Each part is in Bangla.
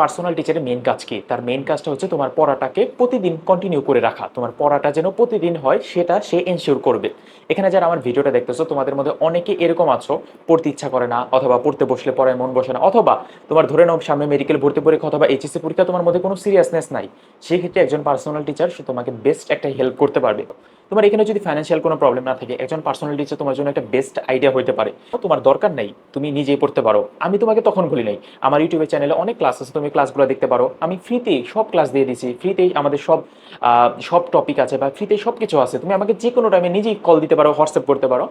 পার্সোনাল টিচারের মেন কাজ কি? তার মেন কাজটা হচ্ছে তোমার পড়াটাকে প্রতিদিন কন্টিনিউ করে রাখা। তোমার পড়াটা যেন প্রতিদিন হয়, সেটা সে এনশিওর করবে। এখানে যারা আমার ভিডিওটা দেখতেছো, তোমাদের মধ্যে অনেকে এরকম আছো, পড়তে ইচ্ছা করে না, অথবা পড়তে বসলে পড়ায় মন বসে না, অথবা তোমার ধরে নাও সামনে মেডিকেল ভর্তি পরীক্ষা অথবা এইচএসসি পরীক্ষা তোমার মধ্যে কোনো সিরিয়াসনেস নাই। সেক্ষেত্রে একজন পার্সোনাল টিচার সে তোমাকে বেস্ট একটা হেল্প করতে পারবে। তোমার এখানে যদি ফাইন্যান্সিয়াল কোনো প্রবলেম না থাকে, একজন পার্সোনাল টিচার তোমার জন্য একটা বেস্ট আইডিয়া হতে পারে। তোমার দরকার নেই, তুমি নিজেই পড়তে পারো। আমি তোমাকে তখন বলি নাই। আমার ইউটিউবের চ্যানেলে অনেক ক্লাস আছে, তুমি ক্লাসগুলো দেখতে পারো। আমি ফ্রিতেই সব ক্লাস দিয়ে দিছি ফ্রিতেই আমাদের সব সব টপিক আছে বা ফ্রিতেই সব কিছু আছে। তুমি আমাকে যে কোনো টাইমে নিজেই কল দিতে পারো হোয়াটসঅ্যাপ করতে পারো।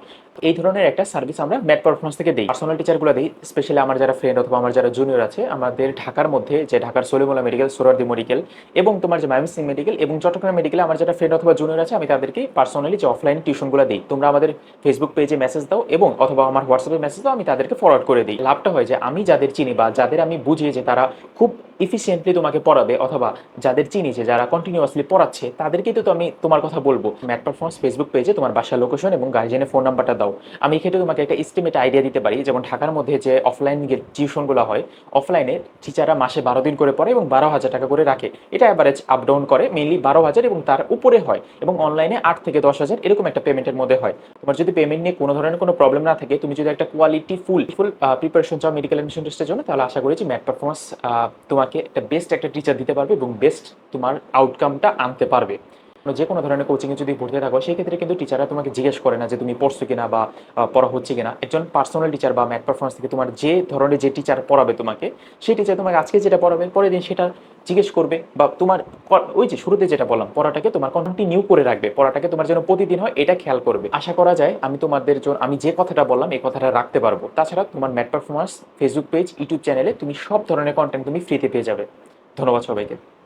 এই ধরনের একটা সার্ভিস আমরা ম্যাট পারফরমেন্স থেকে দিই। পার্সোনাল টিচারগুলো দিই স্পেশালি আমার যারা ফ্রেন্ড অথবা আমার যারা জুনিয়র আছে, আমাদের ঢাকার মধ্যে যে ঢাকার সলিমুল্লাহ মেডিকেল সোরারদি মেডিকেল এবং তোমার যে ময়মনসিংহ মেডিকেল এবং চট্টগ্রাম মেডিকেলে আমার যারা ফ্রেন্ড অথবা জুনিয়র আছে, আমি তাদেরকে পার্সোনালি যে অফলাইন টিউশনগুলো দিই, তোমরা আমাদের ফেসবুক পেজে মেসেজ দাও এবং অথবা আমার হোয়াটসঅ্যাপে মেসেজ দাও, আমি তাদেরকে ফরওয়ার্ড করে দিই। লাভটা হয় যে আমি যাদের চিনি বা যাদের আমি বুঝি যে তারা খুব ইফিসিয়েন্টলি তোমাকে পড়াবে অথবা যাদের চিনিছে যারা কন্টিনিউয়াসলি পড়াচ্ছে, তাদেরকেই তো আমি তোমার কথা বলব। ম্যাট পারফরমেন্স ফেসবুক পেজে তোমার বাসার লোকেশন এবং গার্জেনের ফোন নাম্বারটা দাও। আমি এক্ষেত্রে তোমাকে একটা এস্টিমেট আইডিয়া দিতে পারি, যেমন ঢাকার মধ্যে যে অফলাইন টিউশনগুলো হয় অফলাইনে টিচাররা মাসে বারো দিন করে পড়ে এবং বারো হাজার টাকা করে রাখে। এটা অ্যাভারেজ আপ ডাউন করে মেইনলি বারো হাজার এবং তার উপরে হয় এবং অনলাইনে আট থেকে দশ হাজার এরকম একটা পেমেন্টের মধ্যে হয়। তোমার যদি পেমেন্ট নিয়ে কোনো ধরনের কোনো প্রবলেম না থাকে, তুমি যদি একটা কোয়ালিটি ফুল ফুল প্রিপারেশন চাও মেডিকেল অ্যাডমিশন টেস্টের জন্য, তাহলে আশা করি যে ম্যাট পারফরমেন্স তোমাকে একটা বেস্ট একটা টিচার দিতে পারবে এবং বেস্ট তোমার আউটকামটা আনতে পারবে। যে কোনো ধরনের কোচিংয়ে যদি ভর্তি থাকো সেই ক্ষেত্রে কিন্তু টিচাররা তোমাকে জিজ্ঞেস করে না যে তুমি পড়ছো কিনা বা পড়া হচ্ছে কিনা। একজন পার্সোনাল টিচার বা ম্যাথ পারফরমেন্স থেকে তোমার যে ধরনের যে টিচার পড়াবে তোমাকে, সেই টিচার তোমাকে আজকে যেটা পড়াবে, পরের দিন সেটা জিজ্ঞেস করবে বা তোমার ওই যে শুরুতে যেটা বললাম, পড়াটাকে তোমার কন্টিনিউ করে রাখবে। পড়াটাকে তোমার যেন প্রতিদিন হয়, এটা খেয়াল করবে। আশা করা যায় আমি তোমাদের জন্য আমি যে কথাটা বললাম, এই কথাটা রাখতে পারব। তাছাড়া তোমার math performance Facebook page YouTube চ্যানেলে তুমি সব ধরনের কন্টেন্ট তুমি ফ্রিতে পেয়ে যাবে। ধন্যবাদ সবাইকে।